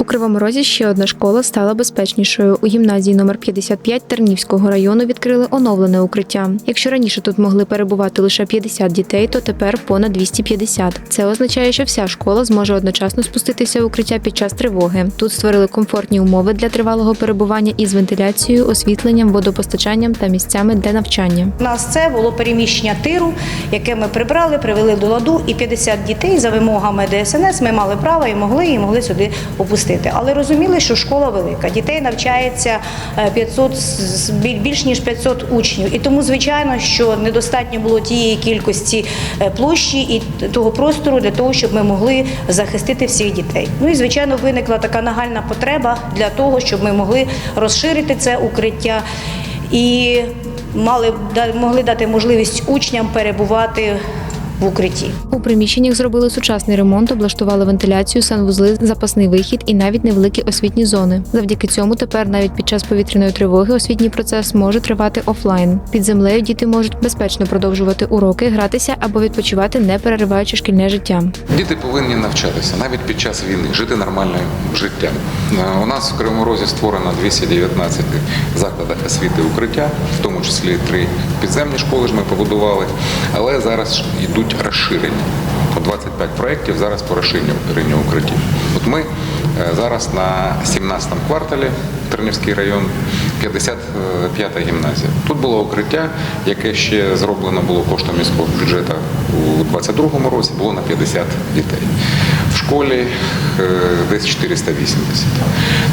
У Кривому Розі ще одна школа стала безпечнішою. У гімназії номер 55 Тернівського району відкрили оновлене укриття. Якщо раніше тут могли перебувати лише 50 дітей, то тепер понад 250. Це означає, що вся школа зможе одночасно спуститися в укриття під час тривоги. Тут створили комфортні умови для тривалого перебування із вентиляцією, освітленням, водопостачанням та місцями для навчання. У нас це було переміщення тиру, яке ми прибрали, привели до ладу, і 50 дітей за вимогами ДСНС ми мали право і могли і могли сюди опустити. Але розуміли, що школа велика. Дітей навчається е, 500, більш ніж 500 учнів. І тому, звичайно, що недостатньо було тієї кількості е, площі і того простору для того, щоб ми могли захистити всіх дітей. Ну і звичайно, виникла така нагальна потреба для того, щоб ми могли розширити це укриття і мали могли дати можливість учням перебувати в укритті. У приміщеннях зробили сучасний ремонт, облаштували вентиляцію, санвузли, запасний вихід і навіть невеликі освітні зони. Завдяки цьому тепер навіть під час повітряної тривоги освітній процес може тривати офлайн. Під землею діти можуть безпечно продовжувати уроки, гратися або відпочивати, не перериваючи шкільне життя. Діти повинні навчатися навіть під час війни, жити нормальним життям. Е, У нас в Кривому Розі створено 219 закладах освіти укриття, в тому числі три підземні школи ж ми побудували, але зараз йдуть розширення. По 25 проєктів зараз по розширенню укриттів. От ми е, зараз на 17-му кварталі Тернівський район, 55-та гімназія. Тут було укриття, яке ще зроблено було коштом міського бюджету у 22-му році, було на 50 дітей. Школі е, десь 480.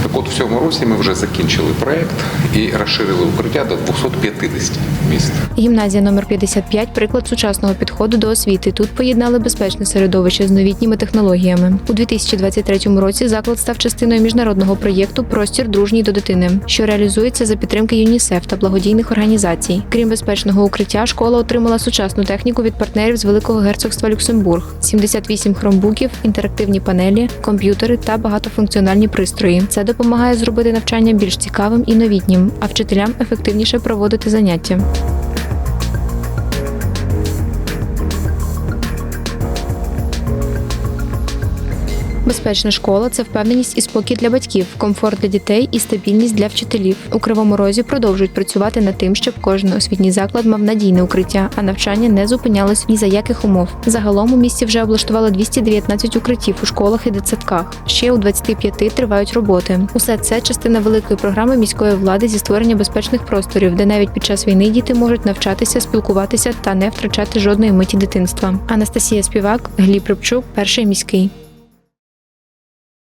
Так от в цьому році ми вже закінчили проєкт і розширили укриття до 250 міст. Гімназія номер 55 – приклад сучасного підходу до освіти. Тут поєднали безпечне середовище з новітніми технологіями. У 2023 році заклад став частиною міжнародного проєкту Простір дружній до дитини, що реалізується за підтримки ЮНІСЕФ та благодійних організацій. Крім безпечного укриття, школа отримала сучасну техніку від партнерів з Великого герцогства Люксембург: 78 хромбуків, інтерактивні панелі, комп'ютери та багатофункціональні пристрої. Це допомагає зробити навчання більш цікавим і новітнім, а вчителям ефективніше проводити заняття. Безпечна школа це впевненість і спокій для батьків, комфорт для дітей і стабільність для вчителів. У кривому розі продовжують працювати над тим, щоб кожен освітній заклад мав надійне укриття, а навчання не зупинялось ні за яких умов. Загалом у місті вже облаштували 219 укриттів у школах і дитсадках. Ще у 25 тривають роботи. Усе це частина великої програми міської влади зі створення безпечних просторів, де навіть під час війни діти можуть навчатися, спілкуватися та не втрачати жодної миті дитинства. Анастасія Співак, Гліб Рибчук, перший міський.